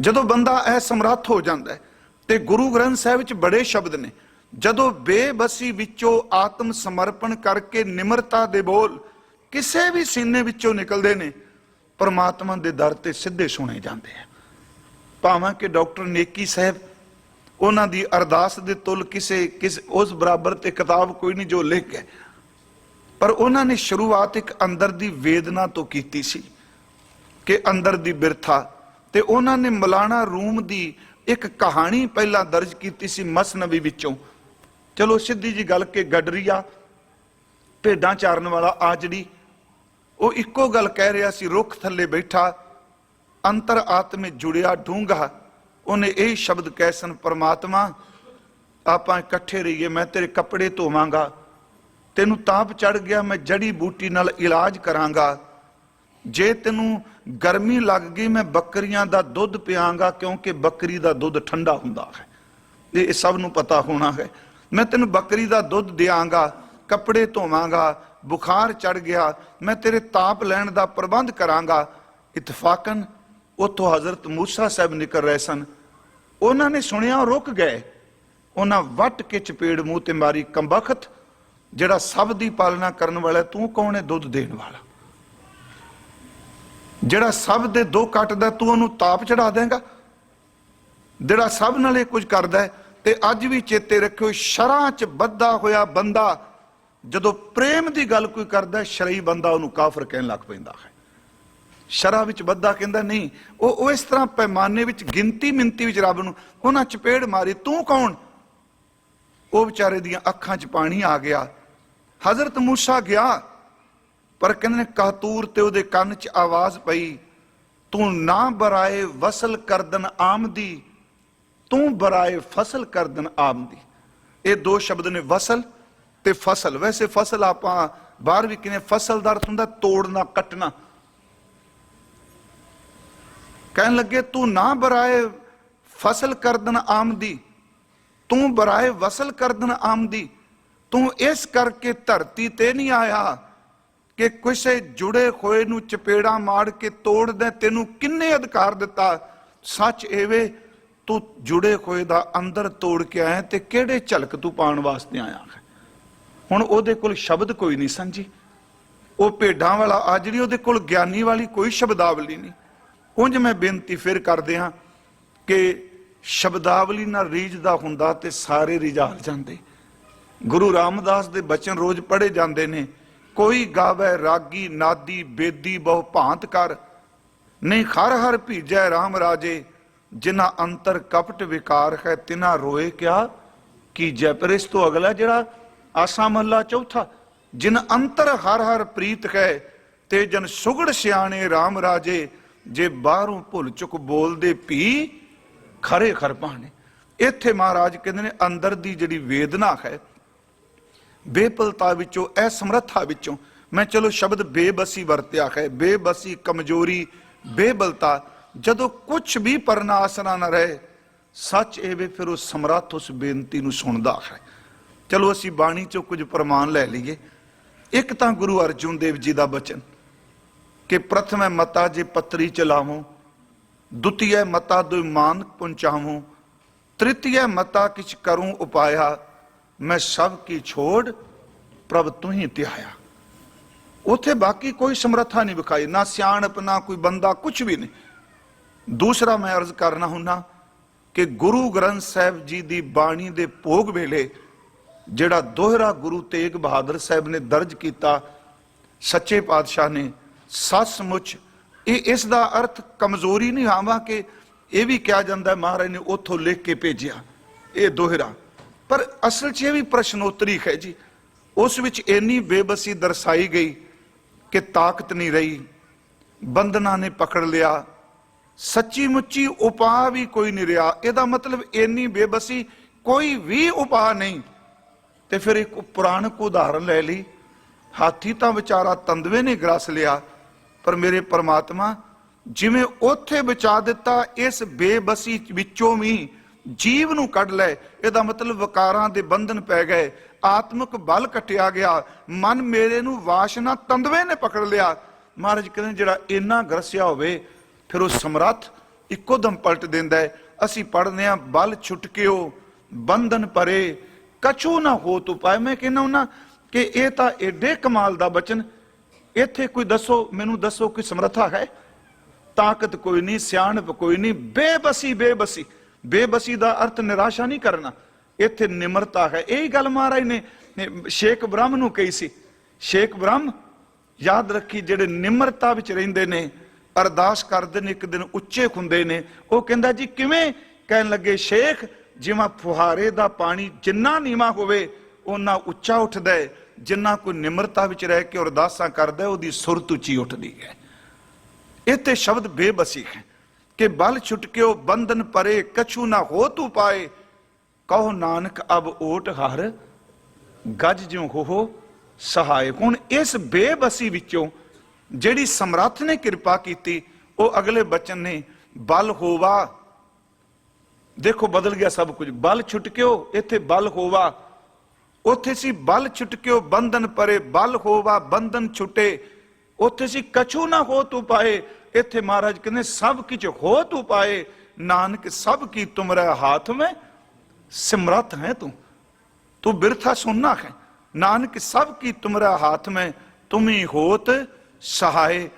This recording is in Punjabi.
ਜਦੋਂ ਬੰਦਾ ਇਹ ਸਮਰੱਥ ਹੋ ਜਾਂਦਾ ਹੈ ਤੇ ਗੁਰੂ ਗ੍ਰੰਥ ਸਾਹਿਬ ਵਿੱਚ ਬੜੇ ਸ਼ਬਦ ਨੇ, ਜਦੋਂ ਬੇਬਸੀ ਵਿੱਚੋਂ ਆਤਮ ਸਮਰਪਣ ਕਰਕੇ ਨਿਮਰਤਾ ਦੇ ਬੋਲ ਕਿਸੇ ਵੀ ਸੀਨੇ ਵਿੱਚੋਂ ਨਿਕਲਦੇ ਨੇ, ਪਰਮਾਤਮਾ ਦੇ ਦਰ ਤੇ ਸਿੱਧੇ ਸੁਣੇ ਜਾਂਦੇ ਆ। ਭਾਵੇਂ ਕਿ ਡਾਕਟਰ ਨੇਕੀ ਸਾਹਿਬ ਉਹਨਾਂ ਦੀ ਅਰਦਾਸ ਦੇ ਤੁਲ ਕਿਸੇ, ਕਿਸ, ਉਸ ਬਰਾਬਰ ਤੇ ਕਿਤਾਬ ਕੋਈ ਨਹੀਂ ਜੋ ਲਿਖ ਹੈ ਪਰ ਉਹਨਾਂ ਨੇ ਸ਼ੁਰੂਆਤ ਇੱਕ ਅੰਦਰ ਦੀ ਵੇਦਨਾ ਤੋਂ ਕੀਤੀ ਸੀ ਕਿ ਅੰਦਰ ਦੀ ਬਿਰਥਾ ਤੇ ਉਹਨਾਂ ਨੇ ਮਲਾਣਾ ਰੂਮ ਦੀ ਇੱਕ ਕਹਾਣੀ ਪਹਿਲਾਂ ਦਰਜ ਕੀਤੀ ਸੀ ਮਸਨਵੀ ਵਿੱਚੋਂ। ਚਲੋ ਸਿੱਧੀ ਜੀ ਗੱਲ ਕਿ ਗਡਰੀਆ ਭੇਡਾਂ ਚਾਰਨ ਵਾਲਾ ਆਜੜੀ, ਉਹ ਇੱਕੋ ਗੱਲ ਕਹਿ ਰਿਹਾ ਸੀ, ਰੁੱਖ ਥੱਲੇ ਬੈਠਾ, ਅੰਤਰ ਆਤਮੇ ਜੁੜਿਆ ਡੂੰਘਾ। ਉਹਨੇ ਇਹ ਸ਼ਬਦ ਕਹਿ ਸਨ, ਪ੍ਰਮਾਤਮਾ, ਆਪਾਂ ਇਕੱਠੇ ਰਹੀਏ, ਮੈਂ ਤੇਰੇ ਕੱਪੜੇ ਧੋਵਾਂਗਾ, ਤੈਨੂੰ ਤਾਪ ਚੜ ਗਿਆ, ਮੈਂ ਜੜੀ ਬੂਟੀ ਨਾਲ ਇਲਾਜ ਕਰਾਂਗਾ। ਜੇ ਤੈਨੂੰ ਗਰਮੀ ਲੱਗ ਗਈ, ਮੈਂ ਬੱਕਰੀਆਂ ਦਾ ਦੁੱਧ ਪਿਆਂਗਾ ਕਿਉਂਕਿ ਬੱਕਰੀ ਦਾ ਦੁੱਧ ਠੰਡਾ ਹੁੰਦਾ ਹੈ। ਇਹ ਸਭ ਨੂੰ ਪਤਾ ਹੋਣਾ ਹੈ। ਮੈਂ ਤੈਨੂੰ ਬੱਕਰੀ ਦਾ ਦੁੱਧ ਦਿਆਂਗਾ, ਕੱਪੜੇ ਧੋਵਾਂਗਾ, ਬੁਖਾਰ ਚੜ ਗਿਆ, ਮੈਂ ਤੇਰੇ ਤਾਪ ਲੈਣ ਦਾ ਪ੍ਰਬੰਧ ਕਰਾਂਗਾ। ਇਤਫਾਕਨ, ਉਥੋਂ ਹਜ਼ਰਤ ਮੂਸਾ ਸਾਹਿਬ ਨਿਕਲ ਰਹੇ ਸਨ। ਉਹਨਾਂ ਨੇ ਸੁਣਿਆ ਉਹ ਰੁਕ ਗਏ। ਉਹਨਾਂ ਵੱਟ ਕੇ ਚਪੇੜ ਮੂੰਹ ਤੇ ਮਾਰੀ, ਕੰਬਖਤ, ਜਿਹੜਾ ਸਭ ਦੀ ਪਾਲਣਾ ਕਰਨ ਵਾਲਾ ਤੂੰ ਕੌਣ ਹੈ? ਦੁੱਧ ਦੇਣ ਵਾਲਾ? ਜਿਹੜਾ ਸਭ ਦੇ ਦੋ ਕੱਟਦਾ ਤੂੰ ਉਹਨੂੰ ਤਾਪ ਚੜਾ ਦੇਂਗਾ ਜਿਹੜਾ ਸਭ ਨਾਲ ਇਹ ਕੁਝ ਕਰਦਾ ਹੈ, ਤੇ ਅੱਜ ਵੀ ਚੇਤੇ ਰੱਖਿਓ ਸ਼ਰਾਂ 'ਚ ਬੱਧਾ ਹੋਇਆ ਬੰਦਾ ਜਦੋਂ ਪ੍ਰੇਮ ਦੀ ਗੱਲ ਕੋਈ ਕਰਦਾ ਹੈ, ਸ਼ਰਈ ਬੰਦਾ ਉਹਨੂੰ ਕਾਫਰ ਕਹਿਣ ਲੱਗ ਪੈਂਦਾ ਹੈ। ਸ਼ਰਾ ਵਿੱਚ ਬੱਧਾ ਕਹਿੰਦਾ ਨਹੀਂ ਉਹ ਉਹ ਇਸ ਤਰ੍ਹਾਂ ਪੈਮਾਨੇ ਵਿੱਚ ਗਿਣਤੀ ਮਿੰਤੀ ਵਿੱਚ ਰੱਬ ਨੂੰ ਉਹਨਾਂ ਚਪੇੜ ਮਾਰੀ ਤੂੰ ਕੌਣ? ਉਹ ਵਿਚਾਰੇ ਦੀਆਂ ਅੱਖਾਂ 'ਚ ਪਾਣੀ ਆ ਗਿਆ। ਹਜ਼ਰਤ ਮੂਸਾ ਗਿਆ। ਪਰ ਕਹਿੰਦੇ ਨੇ ਕਾਤੂਰ ਤੇ ਉਹਦੇ ਕੰਨ 'ਚ ਆਵਾਜ਼ ਪਈ, ਤੂੰ ਨਾ ਬਰਾਏ ਵਸਲ ਕਰਦਨ ਆਮਦੀ, ਤੂੰ ਬਰਾਏ ਫਸਲ ਕਰਦਨ ਆਮਦੀ। ਇਹ ਦੋ ਸ਼ਬਦ ਨੇ ਵਸਲ ਤੇ ਫਸਲ। ਵੈਸੇ ਫਸਲ ਆਪਾਂ ਬਾਹਰ ਵੀ ਕਿਨੇ ਫਸਲ ਦਾ ਅਰਥ ਹੁੰਦਾ ਤੋੜਨਾ, ਕੱਟਣਾ। ਕਹਿਣ ਲੱਗੇ, ਤੂੰ ਨਾ ਬਰਾਏ ਫਸਲ ਕਰਦਨ ਆਮਦੀ, ਤੂੰ ਬਰਾਏ ਵਸਲ ਕਰਦਨ ਆਮਦੀ, ਤੂੰ ਇਸ ਕਰਕੇ ਧਰਤੀ ਤੇ ਨਹੀਂ ਆਇਆ ਕਿ ਕਿਸੇ ਜੁੜੇ ਹੋਏ ਨੂੰ ਚਪੇੜਾ ਮਾਰ ਕੇ ਤੋੜ ਦੇ, ਤੈਨੂੰ ਕਿੰਨੇ ਅਧਿਕਾਰ ਦਿੱਤਾ? ਸੱਚ ਐਵੇਂ ਤੂੰ ਜੁੜੇ ਹੋਏ ਦਾ ਅੰਦਰ ਤੋੜ ਕੇ ਆਇਆ ਤੇ ਕਿਹੜੇ ਝਲਕ ਤੂੰ ਪਾਉਣ ਵਾਸਤੇ ਆਇਆ ਹੁਣ ਉਹਦੇ ਕੋਲ ਸ਼ਬਦ ਕੋਈ ਨਹੀਂ ਸੰਜੀ। ਉਹ ਭੇਡਾਂ ਵਾਲਾ ਆ ਜਿਹੜੀ ਉਹਦੇ ਕੋਲ ਗਿਆਨੀ ਵਾਲੀ ਕੋਈ ਸ਼ਬਦਾਵਲੀ ਨਹੀਂ। ਉਂਝ ਮੈਂ ਬੇਨਤੀ ਫਿਰ ਕਰਦੇ ਹਾਂ ਕਿ ਸ਼ਬਦਾਵਲੀ ਨਾਲ ਰੀਝਦਾ ਹੁੰਦਾ ਤੇ ਸਾਰੇ ਰਿਝਾਲ ਜਾਂਦੇ। ਗੁਰੂ ਰਾਮਦਾਸ ਦੇ ਬਚਨ ਰੋਜ਼ ਪੜ੍ਹੇ ਜਾਂਦੇ ਨੇ। ਕੋਈ ਗਾਵੇ ਰਾਗੀ, ਨਾਦੀ, ਬੇਦੀ ਬਹੁ ਭਾਂਤ ਕਰ। ਨਹੀਂ ਹਰ ਹਰ ਭੀਜੈ RAM ਰਾਜੇ, ਜਿਨ੍ਹਾਂ ਅੰਤਰ ਕਪਟ ਵਿਕਾਰ ਹੈ ਤਿਨਾ ਰੋਏ ਕਿਆ? ਕੀ ਜੈ ਪਰ ਇਸ ਤੋਂ ਅਗਲਾ ਜਿਹੜਾ ਆਸਾ ਮਹੱਲਾ ਚੌਥਾ? ਜਿਨ ਅੰਤਰ ਹਰ ਹਰ ਪ੍ਰੀਤ ਹੈ, ਤੇ ਜਨ ਸੁਗੜ ਸਿਆਣੇ RAM ਰਾਜੇ, ਜੇ ਬਾਹਰੋਂ ਭੁੱਲ ਚੁੱਕ ਬੋਲਦੇ ਭੀ, ਖਰੇ ਖਰ ਪਾਣੇ ਇੱਥੇ ਮਹਾਰਾਜ ਕਹਿੰਦੇ ਨੇ, ਅੰਦਰ ਦੀ ਜਿਹੜੀ ਵੇਦਨਾ ਹੈ ਬੇਪਲਤਾ ਵਿੱਚੋਂ ਅਸਮਰੱਥਾ ਵਿੱਚੋਂ, ਮੈਂ ਚਲੋ ਸ਼ਬਦ ਬੇਬਸੀ ਵਰਤਿਆ ਹੈ, ਬੇਬਸੀ, ਕਮਜ਼ੋਰੀ, ਬੇਬਲਤਾ, ਜਦੋਂ ਕੁਝ ਵੀ ਪਰਨਾਸਨਾ ਨਾ ਰਹੇ, ਸੱਚ ਇਹ ਵੇ ਫਿਰ ਉਹ ਸਮਰੱਥ ਉਸ ਬੇਨਤੀ ਨੂੰ ਸੁਣਦਾ ਹੈ। ਚਲੋ ਅਸੀਂ ਬਾਣੀ ਚੋਂ ਕੁਝ ਪ੍ਰਮਾਣ ਲੈ ਲਈਏ। ਇੱਕ ਤਾਂ ਗੁਰੂ ਅਰਜੁਨ ਦੇਵ ਜੀ ਦਾ ਬਚਨ ਕਿ ਪ੍ਰਥਮੇ ਮਤਾ ਜੇ ਪਤਰੀ ਚਲਾਵੋ ਦੁਤੀਏ ਮਤਾ ਦੁਇ ਮਾਨ ਪਹੁੰਚਾਵੋ ਤ੍ਰਿਤੀਏ ਮਤਾ ਕਿਛ ਕਰੂੰ ਉਪਾਇਆ ਮੈਂ ਸਭ ਕੀ ਛੋੜ ਪ੍ਰਭ ਤੂੰ ਹੀ ਧਿਆਇਆ ਉਥੇ ਬਾਕੀ ਕੋਈ ਸਮਰੱਥਾ ਨਹੀਂ ਵਿਖਾਈ, ਨਾ ਸਿਆਣਪ, ਨਾ ਕੋਈ ਬੰਦਾ ਕੁਝ ਵੀ ਨਹੀਂ। ਦੂਸਰਾ ਮੈਂ ਅਰਜ਼ ਕਰਨਾ ਹੁੰਨਾ ਕਿ ਗੁਰੂ ਗ੍ਰੰਥ ਸਾਹਿਬ ਜੀ ਦੀ ਬਾਣੀ ਦੇ ਭੋਗ ਵੇਲੇ ਜਿਹੜਾ ਦੋਹਰਾ ਗੁਰੂ ਤੇਗ ਬਹਾਦਰ ਸਾਹਿਬ ਨੇ ਦਰਜ ਕੀਤਾ, ਸੱਚੇ ਪਾਤਸ਼ਾਹ ਨੇ, ਸੱਚਮੁੱਚ, ਇਹ ਇਸ ਦਾ ਅਰਥ ਕਮਜ਼ੋਰੀ ਨਹੀਂ ਆਵਾ ਕਿ ਇਹ ਵੀ ਕਿਹਾ ਜਾਂਦਾ ਮਹਾਰਾਜ ਨੇ ਉਥੋਂ ਲਿਖ ਕੇ ਭੇਜਿਆ, ਇਹ ਦੋਹਰਾ। ਪਰ ਅਸਲ 'ਚ ਇਹ ਵੀ ਪ੍ਰਸ਼ਨੋਤਰੀ ਹੈ ਜੀ, ਉਸ ਵਿੱਚ ਇੰਨੀ ਬੇਬਸੀ ਦਰਸਾਈ ਗਈ ਕਿ ਤਾਕਤ ਨਹੀਂ ਰਹੀ, ਬੰਧਨਾਂ ਨੇ ਪਕੜ ਲਿਆ ਸੱਚੀ ਮੁੱਚੀ ਉਪਾਅ ਵੀ ਕੋਈ ਨਹੀਂ ਰਿਹਾ। ਇਹਦਾ ਮਤਲਬ ਇੰਨੀ ਬੇਬਸੀ ਕੋਈ ਵੀ ਉਪਾਅ ਨਹੀਂ। ਤੇ ਫਿਰ ਇੱਕ ਪੁਰਾਣਕ ਉਦਾਹਰਨ ਲੈ ਲਈ। ਹਾਥੀ ਤਾਂ ਵਿਚਾਰਾ ਤੰਦਵੇ ਨੇ ਗਰਸ ਲਿਆ, ਪਰ ਮੇਰੇ ਪਰਮਾਤਮਾ ਜਿਵੇਂ ਉੱਥੇ ਬਚਾ ਦਿੱਤਾ, ਇਸ ਬੇਬਸੀ ਵਿੱਚੋਂ ਵੀ ਜੀਵ ਨੂੰ ਕੱਢ ਲੈ। ਇਹਦਾ ਮਤਲਬ ਵਿਕਾਰਾਂ ਦੇ ਬੰਧਨ ਪੈ ਗਏ। ਆਤਮਿਕ ਬਲ ਕਟਿਆ ਗਿਆ। ਮਨ ਮੇਰੇ ਨੂੰ ਵਾਸ਼ਨਾ ਤੰਦਵੇ ਨੇ ਪਕੜ ਲਿਆ। ਮਹਾਰਾਜ ਕਹਿੰਦੇ ਜਿਹੜਾ ਇੰਨਾ ਗਰਸਿਆ ਹੋਵੇ, ਫਿਰ ਉਹ ਸਮਰੱਥ ਇੱਕੋ ਦਮ ਪਲਟ ਦਿੰਦਾ ਹੈ। ਅਸੀਂ ਪੜ੍ਹਦੇ ਹਾਂ, ਬਲ ਛੁਟਕਿਓ, ਬੰਧਨ ਪਰੇ ਕਛੂ ਨਾ ਹੋ ਤੂ ਪਾਏ। ਮੈਂ ਕਹਿੰਦਾ ਹੁਣਾ ਕਿ ਇਹ ਤਾਂ ਏਡੇ ਕਮਾਲ ਦਾ ਬਚਨ। ਇੱਥੇ ਕੋਈ ਦੱਸੋ, ਮੈਨੂੰ ਦੱਸੋ ਕੋਈ ਸਮਰੱਥਾ ਹੈ? ਤਾਕਤ ਕੋਈ ਨਹੀਂ, ਸਿਆਣਪ ਕੋਈ ਨਹੀਂ। ਬੇਬਸੀ ਬੇਬਸੀ। ਬੇਬਸੀ ਦਾ ਅਰਥ ਨਿਰਾਸ਼ਾ ਨਹੀਂ ਕਰਨਾ। ਇੱਥੇ ਨਿਮਰਤਾ ਹੈ। ਇਹੀ ਗੱਲ ਮਹਾਰਾਜ ਨੇ ਸ਼ੇਖ ਬ੍ਰਹਮ ਨੂੰ ਕਹੀ ਸੀ। ਸ਼ੇਖ ਬ੍ਰਹਮ, ਯਾਦ ਰੱਖੀ ਜਿਹੜੇ ਨਿਮਰਤਾ ਵਿੱਚ ਰਹਿੰਦੇ ਨੇ, ਅਰਦਾਸ ਕਰਦੇ ਨੇ, ਇੱਕ ਦਿਨ ਉੱਚੇ ਹੁੰਦੇ ਨੇ, ਉਹ ਕਹਿੰਦਾ ਜੀ ਕਿਵੇਂ ਕਹਿਣ ਲੱਗੇ, ਸ਼ੇਖ, ਜਿਵੇਂ ਫੁਹਾਰੇ ਦਾ ਪਾਣੀ ਜਿੰਨਾ ਨੀਵਾ ਹੋਵੇ ਉਹਨਾਂ ਉੱਚਾ ਉੱਠਦਾ ਹੈ ਜਿੰਨਾ ਕੋਈ ਨਿਮਰਤਾ ਵਿੱਚ ਰਹਿ ਕੇ ਅਰਦਾਸਾਂ ਕਰਦਾ ਉਹਦੀ ਸੁਰਤ ਉੱਚੀ ਉੱਠਦੀ ਹੈ। ਇੱਥੇ ਸ਼ਬਦ ਬੇਬਸੀ ਹੈ। ਕਿ ਬਲ ਛੁਟਕਿਓ ਬੰਧਨ ਪਰੇ ਕਛੂ ਨਾ ਹੋ ਤੂ ਪਾਏ। ਕਹੋ ਨਾਨਕ, ਅਬ ਓਟ ਹਰ ਗੱਜ ਜਿਉ ਹੋ ਸਹਾਇ ਹੁਣ ਇਸ ਬੇਬਸੀ ਵਿੱਚੋਂ। ਜਿਹੜੀ ਸਮਰੱਥ ਨੇ ਕਿਰਪਾ ਕੀਤੀ, ਉਹ ਅਗਲੇ ਬਚਨ ਨੇ ਬਲ ਹੋਵਾ। ਦੇਖੋ ਬਦਲ ਗਿਆ ਸਭ ਕੁਝ। ਬਲ ਛੁਟਕਿਓ, ਇੱਥੇ ਬਲ ਹੋਵਾ। ਉੱਥੇ ਸੀ ਬਲ ਛੁਟਕਿਓ, ਬੰਧਨ ਪਰੇ ਬਲ ਹੋਵਾ, ਬੰਧਨ ਛੁਟੇ। ਉੱਥੇ ਸੀ ਕਛੂ ਨਾ ਹੋ ਤੂੰ ਪਾਏ। ਇੱਥੇ ਮਹਾਰਾਜ ਕਹਿੰਦੇ, ਸਭ ਕਿਛ ਹੋ ਤੂੰ ਪਾਏ, ਨਾਨਕ ਸਭ ਕੀ ਤੁਮਰੇ ਹਾਥ ਮੈਂ, ਸਿਮਰਤ ਹੈ ਤੂੰ ਤੂੰ ਬਿਰਥਾ ਸੁਨਣਾ ਹੈ। ਨਾਨਕ ਸਭ ਕੀ ਤੁਮਰਾ ਹਾਥ ਮੈਂ, ਤੁਮੀ ਹੋਤ ਸਹਾਏ।